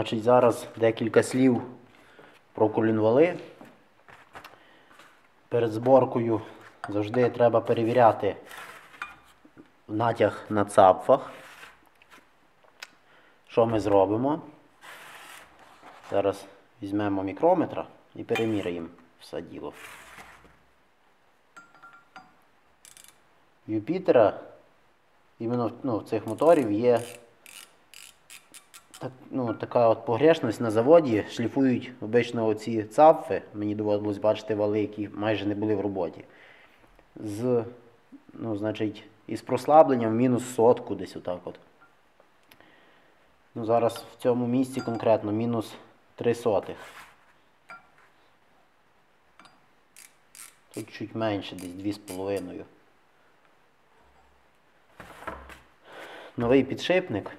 Значить, зараз декілька слів про колінвали. Перед зборкою завжди треба перевіряти натяг на цапфах. Що ми зробимо? Зараз візьмемо мікрометра і переміряємо все діло. Юпітера іменно ну, цих моторів є так, ну, така от погрешність на заводі. Шліфують обично оці цапфи. Мені доводилось бачити вали, які майже не були в роботі. З, ну, значить, із прослабленням мінус сотку десь отак от. Ну, Зараз в цьому місці конкретно мінус 3 сотих. Тут чуть менше, десь 2,5. Новий підшипник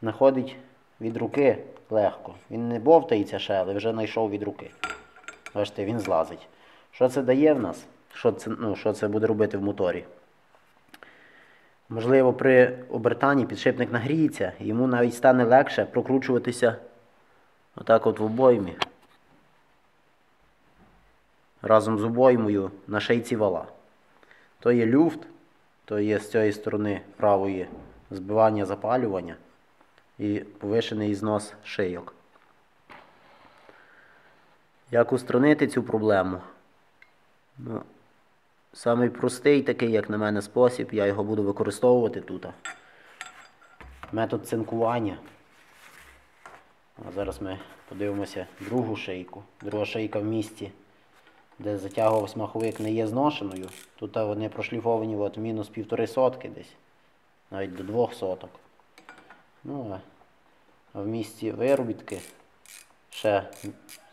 знаходить від руки легко. Він не бовтається ще, але вже знайшов від руки. Бачите, він злазить. Що це дає в нас? Що це, ну, що це буде робити в моторі? Можливо, при обертанні підшипник нагріється, йому навіть стане легше прокручуватися отак от в обоймі. Разом з обоймою на шийці вала. То є люфт, то є з цієї сторони правої збивання запалювання і повишений ізнос шийок. Як устранити цю проблему? Ну, Самий простий такий, як на мене, спосіб, я його буду використовувати тут. Метод цинкування. А зараз ми подивимося другу шийку. Друга шийка в місті, де затягував маховик не є зношеною. Тут вони прошліфовані от мінус півтори сотки десь, навіть до двох соток. Ну, а в місті виробітки ще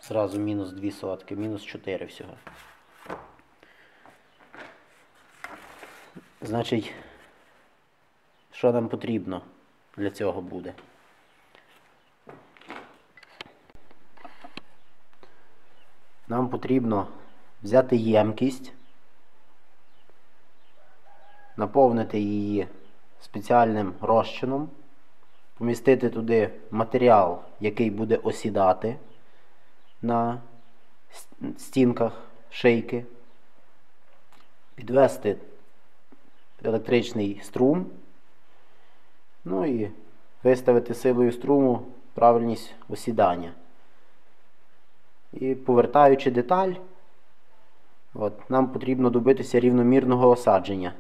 зразу мінус 2 сотки, мінус 4 всього. Значить, що нам потрібно для цього буде? Нам потрібно взяти ємкість, наповнити її спеціальним розчином, помістити туди матеріал, який буде осідати на стінках шийки, підвести електричний струм. Ну і виставити силою струму правильність осідання. І повертаючи деталь, от, нам потрібно добитися рівномірного осадження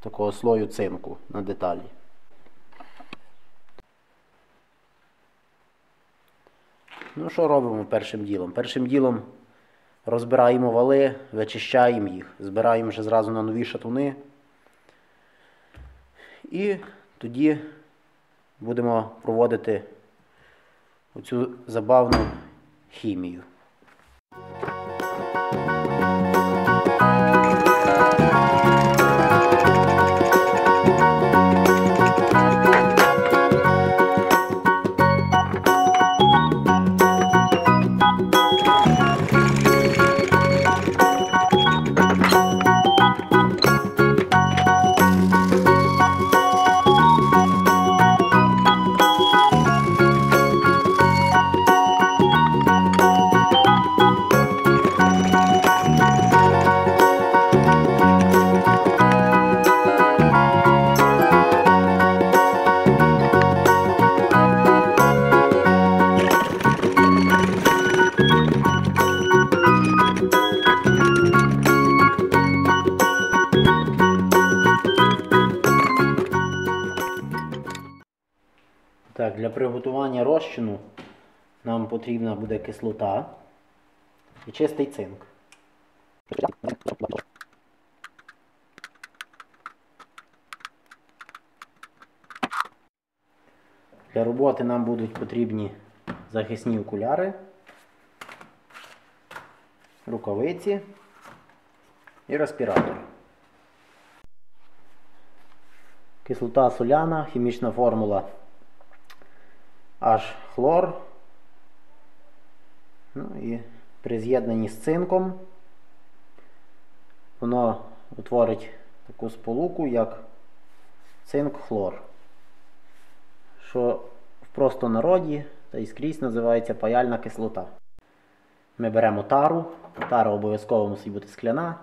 такого слою цинку на деталі. Ну, що робимо першим ділом? Першим ділом розбираємо вали, вичищаємо їх, збираємо вже зразу на нові шатуни. І тоді будемо проводити оцю забавну хімію. Приготування розчину нам потрібна буде кислота і чистий цинк. Для роботи нам будуть потрібні захисні окуляри, рукавиці і респіратор. Кислота соляна, хімічна формула H хлор. Ну і при з'єднанні з цинком воно утворить таку сполуку, як цинк-хлор, що в в простонароді та й скрізь називається паяльна кислота. Ми беремо тару. Тара обов'язково мусить бути скляна.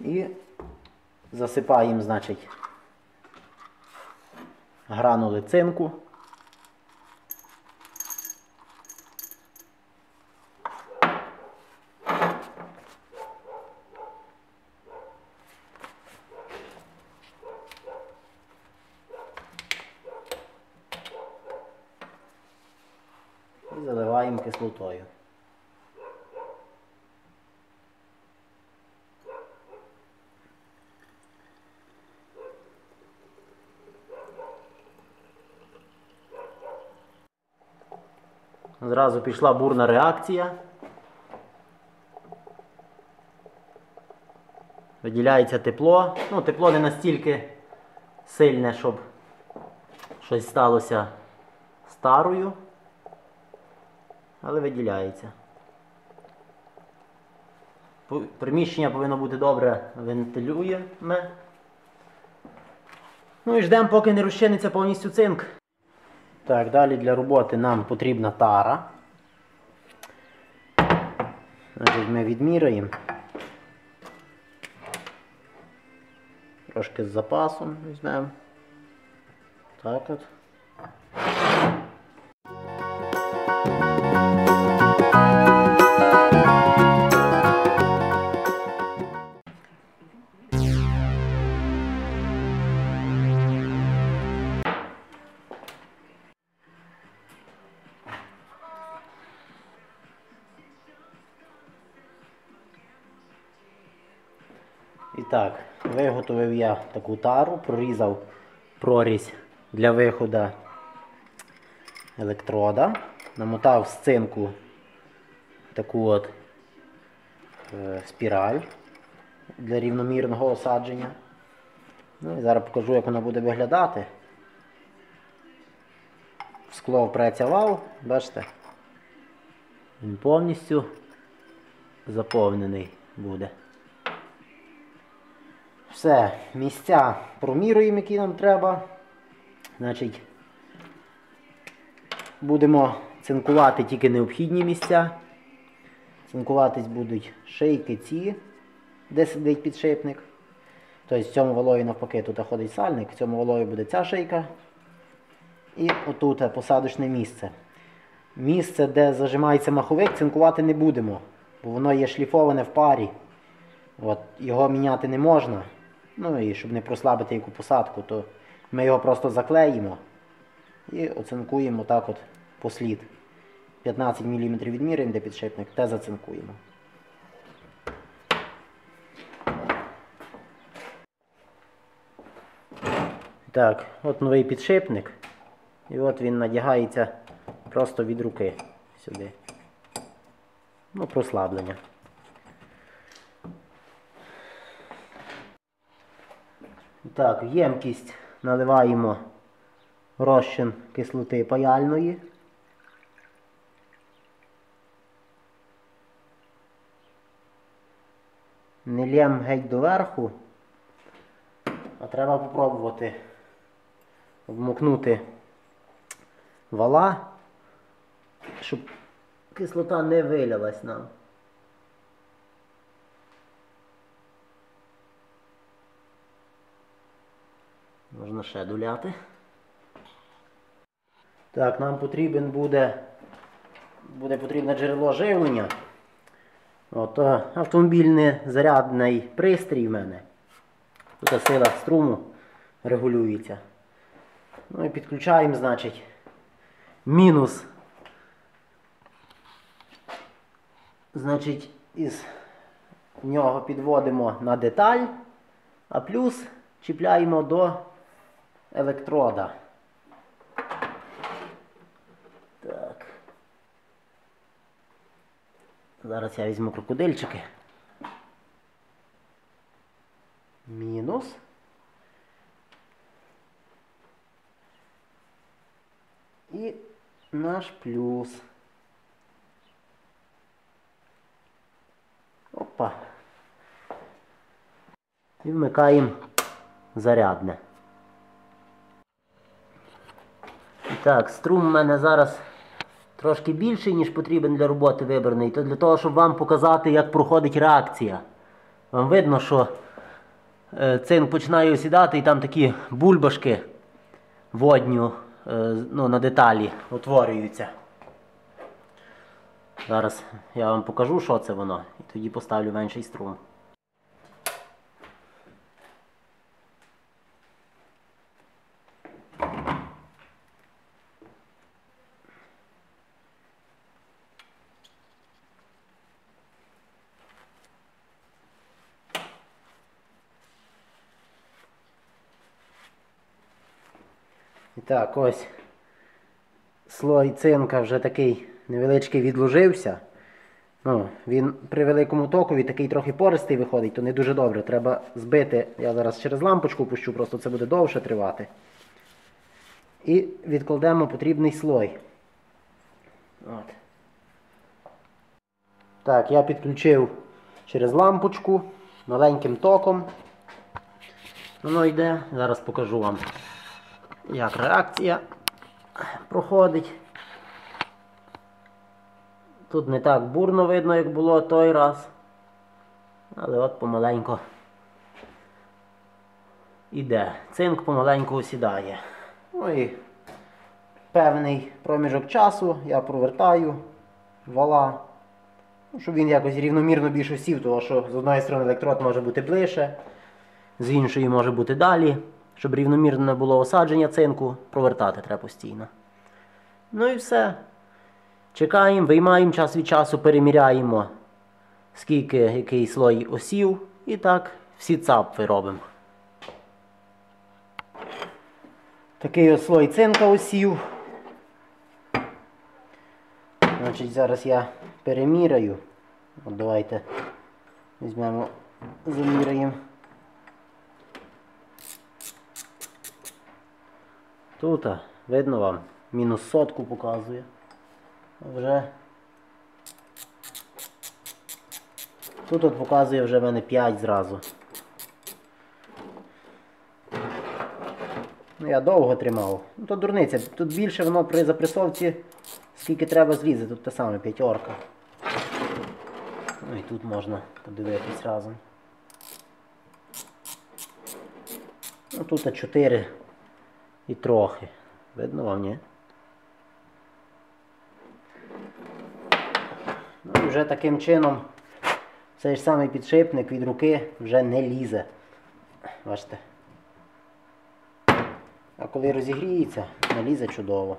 І засипаємо, значить, гранули цинку. Зразу пішла бурна реакція. Виділяється тепло. Ну, тепло не настільки сильне, щоб щось сталося з тарою, але виділяється. Приміщення повинно бути добре вентилюєме. Ну і ждемо, поки не розчиниться повністю цинк. Так, далі для роботи нам потрібна тара. Значить, ми відміряємо. Трошки з запасом візьмемо. Так от. І так, виготовив я таку тару, прорізав прорізь для виходу електрода, намотав з цинку таку от е, спіраль для рівномірного осадження. Ну і зараз покажу, як вона буде виглядати. Скло вал, бачите? Він повністю заповнений буде. Все, місця проміруємо, які нам треба. Значить, будемо цинкувати тільки необхідні місця. Цинкуватись будуть шийки ці, де сидить підшипник. Тобто в цьому валові навпаки тут ходить сальник, в цьому валові буде ця шийка. І отут посадочне місце. Місце, де зажимається маховик, цинкувати не будемо, бо воно є шліфоване в парі. От, його міняти не можна. Ну і щоб не прослабити яку посадку, то ми його просто заклеїмо і оцинкуємо так от по слід. 15 мм відміряємо, де підшипник, те зацинкуємо. Так, от новий підшипник. І от він надягається просто від руки сюди. Ну, прослаблення. Так, в ємкість наливаємо розчин кислоти паяльної. Не лєм геть доверху, а треба попробувати вмокнути вала, щоб кислота не вилялась нам. Можна ще доляти. Так, нам потрібен буде, буде потрібне джерело живлення. От, е, автомобільний зарядний пристрій в мене. Тут сила струму регулюється. Ну і підключаємо, значить, мінус. Значить, із нього підводимо на деталь, а плюс чіпляємо до електрода. Так. Зараз я візьму крокодильчики. Мінус. І наш плюс. Опа. І вмикаємо зарядне. Так, струм в мене зараз трошки більший, ніж потрібен для роботи вибраний. То для того, щоб вам показати, як проходить реакція. Вам видно, що е, цинк починає осідати і там такі бульбашки водні е, ну, на деталі утворюються. Зараз я вам покажу, що це воно, і тоді поставлю менший струм. І так, ось слой цинка вже такий невеличкий відложився. Ну, він при великому токові такий трохи пористий виходить, то не дуже добре. Треба збити. Я зараз через лампочку пущу, просто це буде довше тривати. І відкладемо потрібний слой. От. Так, я підключив через лампочку маленьким током. Воно йде. Зараз покажу вам, як реакція проходить. Тут не так бурно видно, як було той раз. Але от помаленько іде. Цинк помаленьку осідає. Ну і певний проміжок часу я провертаю вала. Ну, щоб він якось рівномірно більше сів, тому що з одної сторони електрод може бути ближче, з іншої може бути далі. Щоб рівномірно не було осадження цинку, провертати треба постійно. Ну і все. Чекаємо, виймаємо час від часу, переміряємо, скільки який слой осів. І так всі цапфи робимо. Такий ось слой цинка осів. Значить, зараз я переміряю. От давайте візьмемо, заміряємо. Тут, видно вам, мінус сотку показує. Вже. Тут от показує вже в мене 5 зразу. Ну я довго тримав. Ну то дурниця. Тут більше воно при запресовці скільки треба злізе, тут те саме п'ятерка. Ну і тут можна подивитись разом. Ну тут а 4 і трохи. Видно вам, ні? Ну і вже таким чином цей ж самий підшипник від руки вже не лізе. Бачите? А коли розігріється, не лізе чудово.